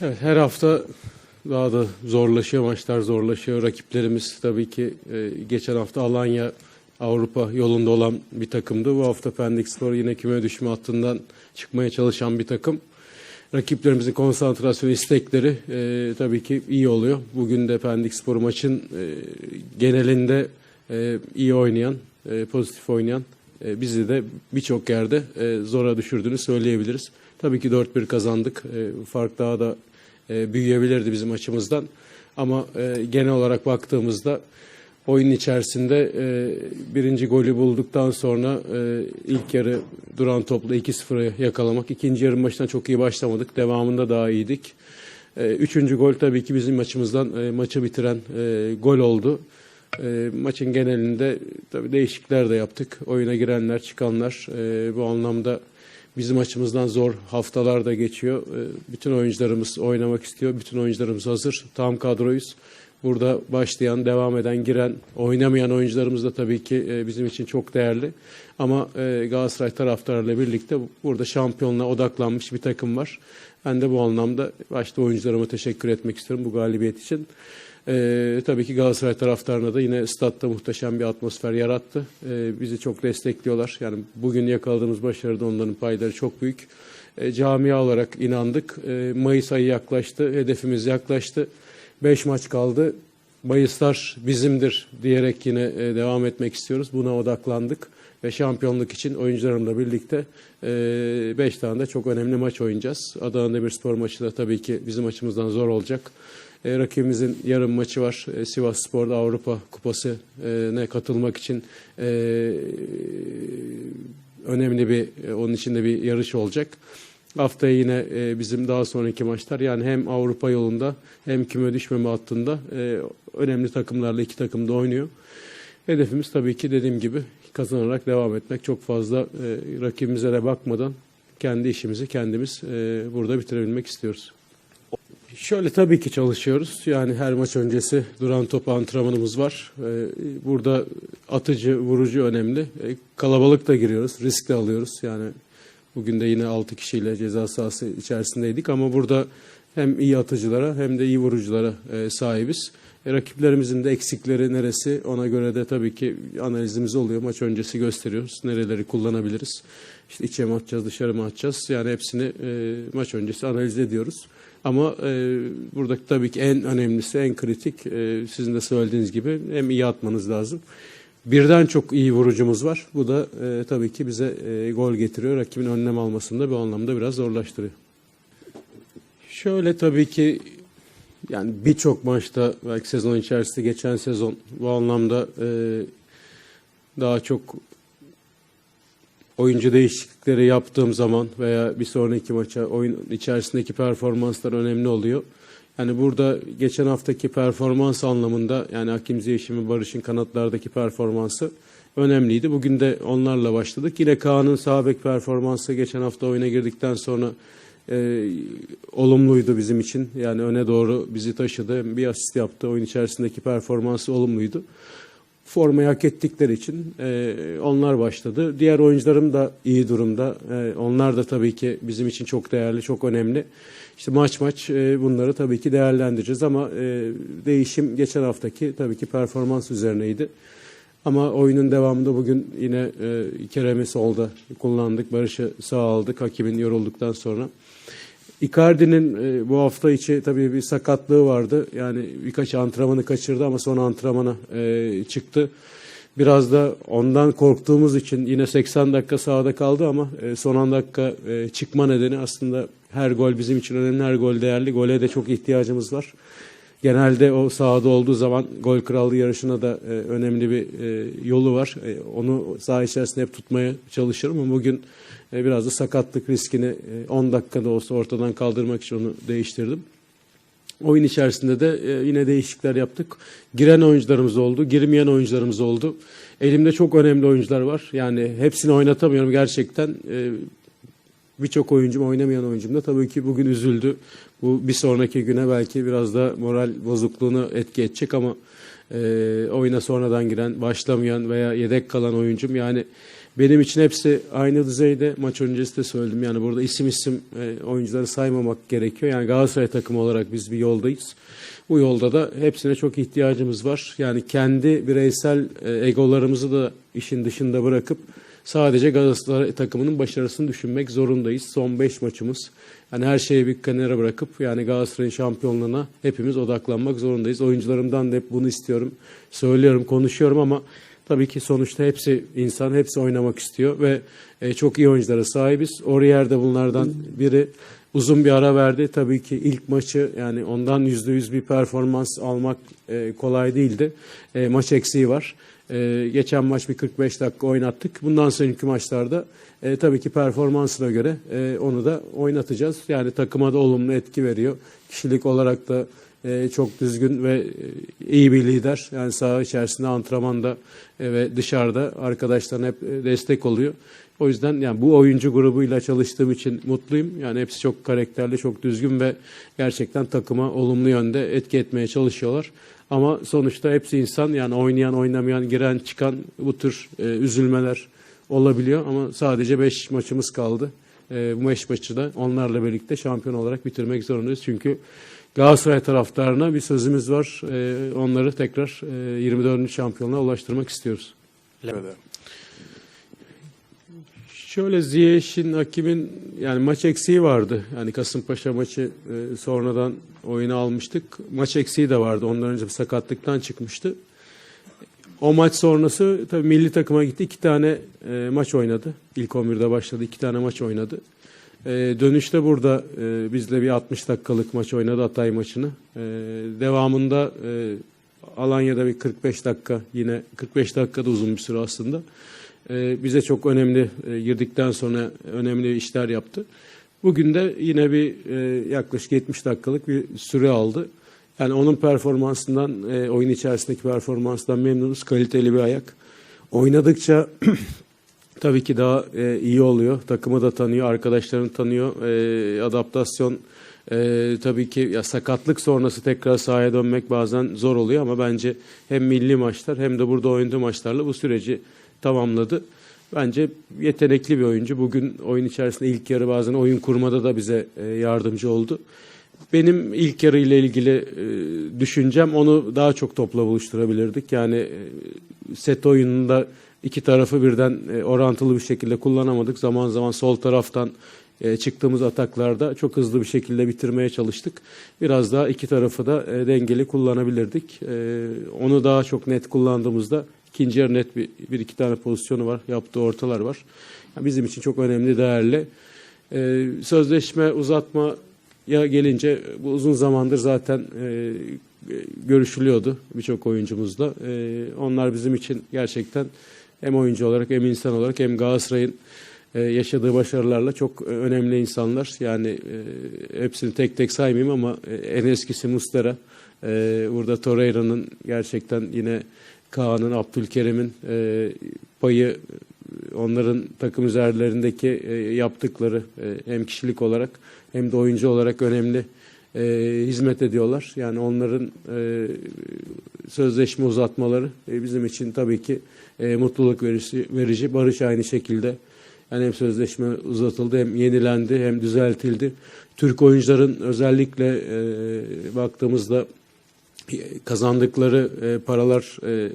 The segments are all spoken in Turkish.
Evet, her hafta daha da zorlaşıyor, maçlar zorlaşıyor. Rakiplerimiz tabii ki e, geçen hafta Alanya Avrupa yolunda olan bir takımdı. Bu hafta Pendik Spor yine küme düşme hattından çıkmaya çalışan bir takım. Rakiplerimizin konsantrasyon istekleri e, tabii ki iyi oluyor. Bugün de Pendik Spor maçın e, genelinde e, iyi oynayan, e, pozitif oynayan e, bizi de birçok yerde e, zora düşürdüğünü söyleyebiliriz. Tabii ki 4-1 kazandık. E, fark daha da e, büyüyebilirdi bizim açımızdan. Ama e, genel olarak baktığımızda oyun içerisinde birinci golü bulduktan sonra ilk yarı duran topla 2-0'ı yakalamak. İkinci yarı maçtan çok iyi başlamadık. Devamında daha iyiydik. Üçüncü gol tabii ki bizim maçımızdan maçı bitiren gol oldu. E, maçın genelinde tabii değişiklikler de yaptık. Oyuna girenler, çıkanlar e, bu anlamda bizim açımızdan zor haftalar da geçiyor. E, bütün oyuncularımız oynamak istiyor. Bütün oyuncularımız hazır. Tam kadroyuz. Burada başlayan, devam eden, giren, oynamayan oyuncularımız da tabii ki e, bizim için çok değerli. Ama e, Galatasaray taraftarıyla birlikte burada şampiyonluğa odaklanmış bir takım var. Ben de bu anlamda başta oyuncularıma teşekkür etmek istiyorum bu galibiyet için. Ee, tabii ki Galatasaray taraftarına da yine statta muhteşem bir atmosfer yarattı. Ee, bizi çok destekliyorlar. Yani bugün yakaladığımız başarıda onların payları çok büyük. Ee, camia olarak inandık. Ee, Mayıs ayı yaklaştı, hedefimiz yaklaştı. Beş maç kaldı. Mayıslar bizimdir diyerek yine e, devam etmek istiyoruz. Buna odaklandık ve şampiyonluk için oyuncularımla birlikte 5 tane de çok önemli maç oynayacağız. Adana Demirspor maçı da tabii ki bizim açımızdan zor olacak. E, rakibimizin yarın maçı var. E, Sivas Spor'da Avrupa Kupası e, katılmak için e, önemli bir e, onun içinde bir yarış olacak. Haftaya yine e, bizim daha sonraki maçlar yani hem Avrupa yolunda hem küme düşmeme hattında e, önemli takımlarla iki takım da oynuyor. Hedefimiz tabii ki dediğim gibi kazanarak devam etmek. Çok fazla e, rakibimize de bakmadan kendi işimizi kendimiz e, burada bitirebilmek istiyoruz. Şöyle tabii ki çalışıyoruz. Yani her maç öncesi duran top antrenmanımız var. Ee, Burada atıcı, vurucu önemli. Ee, Kalabalık da giriyoruz, risk de alıyoruz. Yani bugün de yine 6 kişiyle ceza sahası içerisindeydik ama burada hem iyi atıcılara hem de iyi vuruculara e, sahibiz. E, Rakiplerimizin de eksikleri neresi ona göre de tabii ki analizimiz oluyor. Maç öncesi gösteriyoruz. Nereleri kullanabiliriz. İşte içe mi atacağız, dışarı mı atacağız? Yani hepsini e, maç öncesi analiz ediyoruz. Ama e, burada tabii ki en önemlisi, en kritik e, sizin de söylediğiniz gibi hem iyi atmanız lazım. Birden çok iyi vurucumuz var. Bu da e, tabii ki bize e, gol getiriyor. Rakibin önlem almasını da bu anlamda biraz zorlaştırıyor. Şöyle tabii ki yani birçok maçta belki sezon içerisinde geçen sezon bu anlamda e, daha çok oyuncu değişiklikleri yaptığım zaman veya bir sonraki maça oyun içerisindeki performanslar önemli oluyor. Yani burada geçen haftaki performans anlamında yani Hakim Ziyech ve Barış'ın kanatlardaki performansı önemliydi. Bugün de onlarla başladık. Yine Kaan'ın sağ bek performansı geçen hafta oyuna girdikten sonra e, olumluydu bizim için. Yani öne doğru bizi taşıdı. Bir asist yaptı. Oyun içerisindeki performansı olumluydu formayı hak ettikleri için e, onlar başladı. Diğer oyuncularım da iyi durumda. E, onlar da tabii ki bizim için çok değerli, çok önemli. İşte maç maç e, bunları tabii ki değerlendireceğiz ama e, değişim geçen haftaki tabii ki performans üzerineydi. Ama oyunun devamında bugün yine e, Kerem'i solda kullandık, Barış'ı sağ aldık hakimin yorulduktan sonra. Icardi'nin e, bu hafta içi tabii bir sakatlığı vardı. Yani birkaç antrenmanı kaçırdı ama son antrenmana e, çıktı. Biraz da ondan korktuğumuz için yine 80 dakika sahada kaldı ama e, son 10 dakika çıkma nedeni aslında her gol bizim için önemli, her gol değerli. Gole de çok ihtiyacımız var. Genelde o sahada olduğu zaman gol krallığı yarışına da e, önemli bir e, yolu var. E, onu saha içerisinde hep tutmaya çalışırım ama bugün e, biraz da sakatlık riskini e, 10 dakikada olsa ortadan kaldırmak için onu değiştirdim. Oyun içerisinde de e, yine değişiklikler yaptık. Giren oyuncularımız oldu, girmeyen oyuncularımız oldu. Elimde çok önemli oyuncular var. Yani hepsini oynatamıyorum gerçekten. E, Birçok oyuncum oynamayan oyuncum da tabii ki bugün üzüldü. Bu bir sonraki güne belki biraz da moral bozukluğunu etki edecek ama e, oyuna sonradan giren, başlamayan veya yedek kalan oyuncum yani benim için hepsi aynı düzeyde. Maç öncesi de söyledim. Yani burada isim isim e, oyuncuları saymamak gerekiyor. Yani Galatasaray takımı olarak biz bir yoldayız. Bu yolda da hepsine çok ihtiyacımız var. Yani kendi bireysel e, egolarımızı da işin dışında bırakıp sadece Galatasaray takımının başarısını düşünmek zorundayız. Son 5 maçımız. Yani her şeyi bir kenara bırakıp yani Galatasaray'ın şampiyonluğuna hepimiz odaklanmak zorundayız. Oyuncularımdan da hep bunu istiyorum. Söylüyorum, konuşuyorum ama tabii ki sonuçta hepsi insan, hepsi oynamak istiyor ve e, çok iyi oyunculara sahibiz. Oraya de bunlardan biri uzun bir ara verdi. Tabii ki ilk maçı yani ondan yüzde yüz bir performans almak e, kolay değildi. E, maç eksiği var. E, geçen maç bir 45 dakika oynattık. Bundan sonraki maçlarda e, tabii ki performansına göre e, onu da oynatacağız. Yani takıma da olumlu etki veriyor. Kişilik olarak da e, çok düzgün ve e, iyi bir lider. Yani saha içerisinde, antrenmanda e, ve dışarıda arkadaşlarına hep e, destek oluyor. O yüzden yani bu oyuncu grubuyla çalıştığım için mutluyum. Yani hepsi çok karakterli, çok düzgün ve gerçekten takıma olumlu yönde etki etmeye çalışıyorlar. Ama sonuçta hepsi insan yani oynayan, oynamayan, giren, çıkan bu tür e, üzülmeler olabiliyor. Ama sadece 5 maçımız kaldı. E, bu 5 maçı da onlarla birlikte şampiyon olarak bitirmek zorundayız. Çünkü Galatasaray taraftarına bir sözümüz var. E, onları tekrar e, 24. şampiyonluğa ulaştırmak istiyoruz. Evet. Şöyle Ziyech'in Hakim'in yani maç eksiği vardı. Yani Kasımpaşa maçı e, sonradan oyuna almıştık. Maç eksiği de vardı. Ondan önce sakatlıktan çıkmıştı. O maç sonrası tabii milli takıma gitti. İki tane e, maç oynadı. İlk 11'de başladı. iki tane maç oynadı. E, dönüşte burada e, bizle bir 60 dakikalık maç oynadı Hatay maçını. E, devamında e, Alanya'da bir 45 dakika yine 45 dakika da uzun bir süre aslında. E, bize çok önemli e, girdikten sonra önemli işler yaptı. Bugün de yine bir e, yaklaşık 70 dakikalık bir süre aldı. Yani onun performansından, e, oyun içerisindeki performansından memnunuz. Kaliteli bir ayak. Oynadıkça tabii ki daha e, iyi oluyor. Takımı da tanıyor, arkadaşlarını tanıyor. E, adaptasyon e, tabii ki ya sakatlık sonrası tekrar sahaya dönmek bazen zor oluyor ama bence hem milli maçlar hem de burada oynadığı maçlarla bu süreci tamamladı. Bence yetenekli bir oyuncu. Bugün oyun içerisinde ilk yarı bazen oyun kurmada da bize e, yardımcı oldu. Benim ilk yarı ile ilgili e, düşüncem onu daha çok topla buluşturabilirdik. Yani e, set oyununda iki tarafı birden orantılı bir şekilde kullanamadık. Zaman zaman sol taraftan çıktığımız ataklarda çok hızlı bir şekilde bitirmeye çalıştık. Biraz daha iki tarafı da dengeli kullanabilirdik. Onu daha çok net kullandığımızda ikinci yarı net bir, bir iki tane pozisyonu var. Yaptığı ortalar var. Yani bizim için çok önemli, değerli. E, sözleşme uzatma ya gelince bu uzun zamandır zaten e, görüşülüyordu birçok oyuncumuzla. E, onlar bizim için gerçekten hem oyuncu olarak hem insan olarak hem Galatasaray'ın e, yaşadığı başarılarla çok önemli insanlar. Yani e, hepsini tek tek saymayayım ama e, en eskisi Mustera. E, burada Torreira'nın gerçekten yine Kaan'ın, Abdülkerim'in e, payı onların takım üzerlerindeki e, yaptıkları e, hem kişilik olarak hem de oyuncu olarak önemli e, hizmet ediyorlar. Yani onların e, sözleşme uzatmaları e, bizim için tabii ki e, mutluluk verici, verici. Barış aynı şekilde yani hem sözleşme uzatıldı hem yenilendi hem düzeltildi. Türk oyuncuların özellikle e, baktığımızda kazandıkları e, paralar e,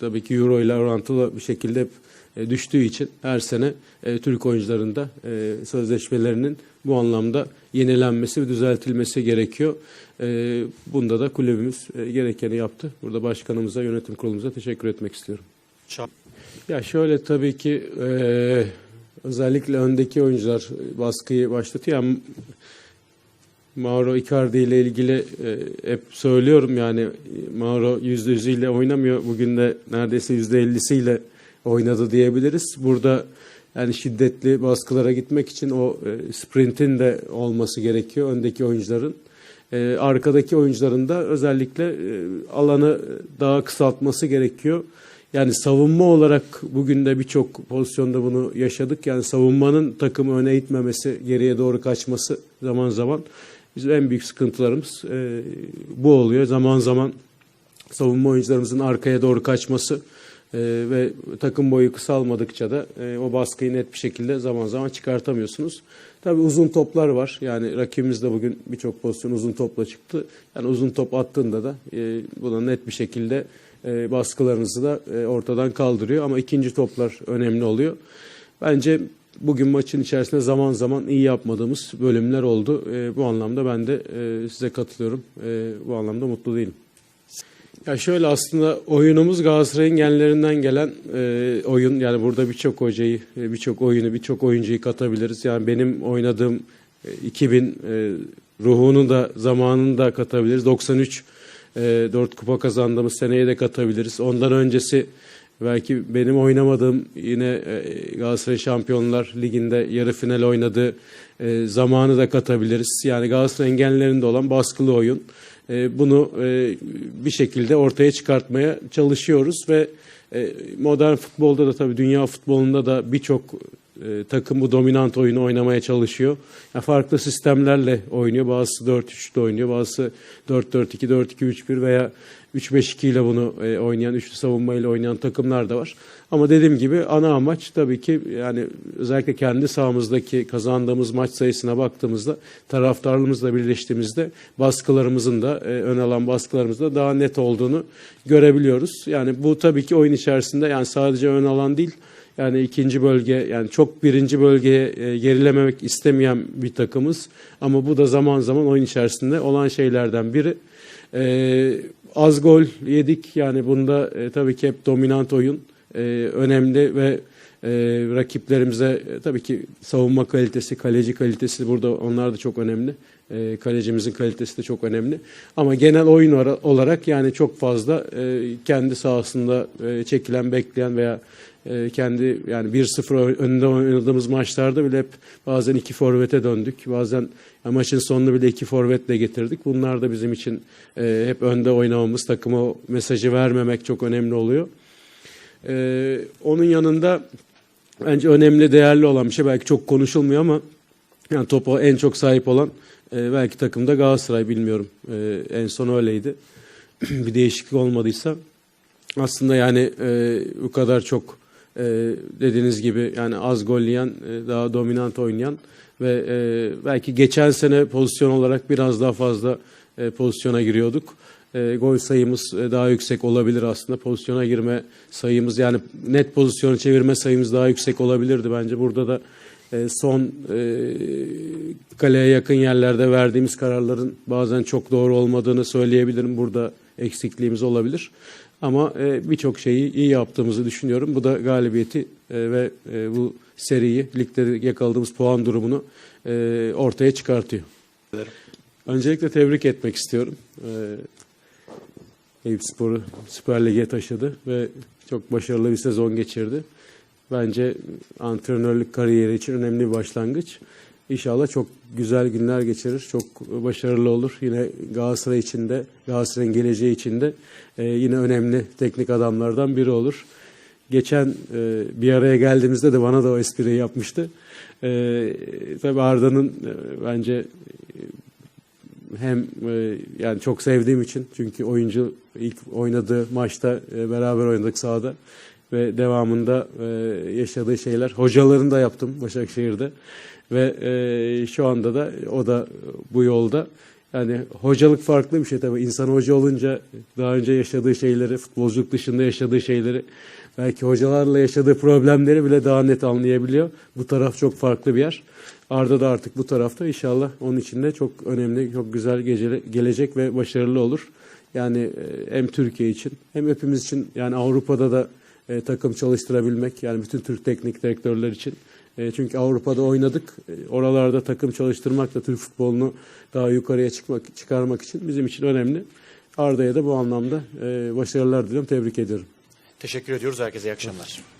tabii ki euro ile orantılı bir şekilde hep e, düştüğü için her sene e, Türk oyuncuların da e, sözleşmelerinin bu anlamda yenilenmesi ve düzeltilmesi gerekiyor. E, bunda da kulübümüz e, gerekeni yaptı. Burada başkanımıza, yönetim kurulumuza teşekkür etmek istiyorum. Ya şöyle tabii ki e, özellikle öndeki oyuncular baskıyı başlatıyor. Yani Mauro Icardi ile ilgili e, hep söylüyorum yani Mauro yüzde yüzüyle oynamıyor. Bugün de neredeyse yüzde ellisiyle oynadı diyebiliriz. Burada yani şiddetli baskılara gitmek için o e, sprintin de olması gerekiyor öndeki oyuncuların. E, arkadaki oyuncuların da özellikle e, alanı daha kısaltması gerekiyor. Yani savunma olarak bugün de birçok pozisyonda bunu yaşadık. Yani savunmanın takımı öne itmemesi, geriye doğru kaçması zaman zaman bizim en büyük sıkıntılarımız e, bu oluyor. Zaman zaman savunma oyuncularımızın arkaya doğru kaçması E, ve takım boyu kısalmadıkça da e, o baskıyı net bir şekilde zaman zaman çıkartamıyorsunuz. Tabii uzun toplar var. Yani rakibimiz de bugün birçok pozisyon uzun topla çıktı. Yani uzun top attığında da e, buna net bir şekilde e, baskılarınızı da e, ortadan kaldırıyor. Ama ikinci toplar önemli oluyor. Bence bugün maçın içerisinde zaman zaman iyi yapmadığımız bölümler oldu. E, bu anlamda ben de e, size katılıyorum. E, bu anlamda mutlu değilim. Ya şöyle aslında oyunumuz Galatasaray'ın genlerinden gelen e, oyun. Yani burada birçok hocayı, e, birçok oyunu, birçok oyuncuyu katabiliriz. Yani benim oynadığım e, 2000 e, ruhunu da zamanını da katabiliriz. 93 e, 4 kupa kazandığımız seneye de katabiliriz. Ondan öncesi belki benim oynamadığım yine e, Galatasaray Şampiyonlar Ligi'nde yarı final oynadığı e, zamanı da katabiliriz. Yani Galatasaray'ın genlerinde olan baskılı oyun. E, bunu bir şekilde ortaya çıkartmaya çalışıyoruz ve modern futbolda da tabii dünya futbolunda da birçok e, takım bu dominant oyunu oynamaya çalışıyor. Yani farklı sistemlerle oynuyor. Bazısı 4-3'te oynuyor, bazısı 4-4-2, 4-2-3-1 veya 3-5-2 ile bunu e, oynayan, üçlü savunmayla oynayan takımlar da var. Ama dediğim gibi ana amaç tabii ki yani özellikle kendi sahamızdaki kazandığımız maç sayısına baktığımızda taraftarlığımızla birleştiğimizde baskılarımızın da e, ön alan baskılarımızda daha net olduğunu görebiliyoruz. Yani bu tabii ki oyun içerisinde yani sadece ön alan değil yani ikinci bölge yani çok birinci bölgeye e, gerilememek istemeyen bir takımız. Ama bu da zaman zaman oyun içerisinde olan şeylerden biri. E, az gol yedik yani bunda e, tabii ki hep dominant oyun e, önemli ve e, rakiplerimize e, tabii ki savunma kalitesi, kaleci kalitesi burada onlar da çok önemli. E, kalecimizin kalitesi de çok önemli. Ama genel oyun olarak yani çok fazla e, kendi sahasında e, çekilen, bekleyen veya e, kendi yani 1-0 önünde oynadığımız maçlarda bile hep bazen iki forvete döndük. Bazen ya maçın sonunu bile iki forvetle getirdik. Bunlar da bizim için e, hep önde oynamamız, takıma mesajı vermemek çok önemli oluyor. E, onun yanında bence önemli, değerli olan bir şey belki çok konuşulmuyor ama yani topa en çok sahip olan e, belki takımda Galatasaray bilmiyorum. E, en son öyleydi. bir değişiklik olmadıysa aslında yani e, bu kadar çok e, dediğiniz gibi yani az gol yiyen, e, daha dominant oynayan ve e, belki geçen sene pozisyon olarak biraz daha fazla e, pozisyona giriyorduk. E, gol sayımız e, daha yüksek olabilir aslında. Pozisyona girme sayımız yani net pozisyonu çevirme sayımız daha yüksek olabilirdi bence. Burada da e, son e, kaleye yakın yerlerde verdiğimiz kararların bazen çok doğru olmadığını söyleyebilirim. Burada eksikliğimiz olabilir. Ama e, birçok şeyi iyi yaptığımızı düşünüyorum. Bu da galibiyeti e, ve e, bu seriyi, ligde yakaladığımız puan durumunu e, ortaya çıkartıyor. Öncelikle tebrik etmek istiyorum. E, Eyüp Spor'u Süper Lig'e taşıdı ve çok başarılı bir sezon geçirdi. Bence antrenörlük kariyeri için önemli bir başlangıç. İnşallah çok güzel günler geçirir, çok başarılı olur. Yine Galatasaray için de, Galatasaray'ın geleceği için de e, yine önemli teknik adamlardan biri olur. Geçen e, bir araya geldiğimizde de bana da o espriyi yapmıştı. E, tabii Arda'nın e, bence e, hem e, yani çok sevdiğim için çünkü oyuncu ilk oynadığı maçta e, beraber oynadık sahada ve devamında e, yaşadığı şeyler hocalarını da yaptım Başakşehir'de ve e, şu anda da o da bu yolda yani hocalık farklı bir şey tabii insan hoca olunca daha önce yaşadığı şeyleri futbolculuk dışında yaşadığı şeyleri belki hocalarla yaşadığı problemleri bile daha net anlayabiliyor. Bu taraf çok farklı bir yer. Arda da artık bu tarafta inşallah onun için de çok önemli, çok güzel gecele, gelecek ve başarılı olur. Yani e, hem Türkiye için hem hepimiz için yani Avrupa'da da e, takım çalıştırabilmek yani bütün Türk teknik direktörler için. E, çünkü Avrupa'da oynadık. E, oralarda takım çalıştırmak da Türk futbolunu daha yukarıya çıkmak çıkarmak için bizim için önemli. Arda'ya da bu anlamda e, başarılar diliyorum. Tebrik ediyorum. Teşekkür ediyoruz herkese. iyi akşamlar.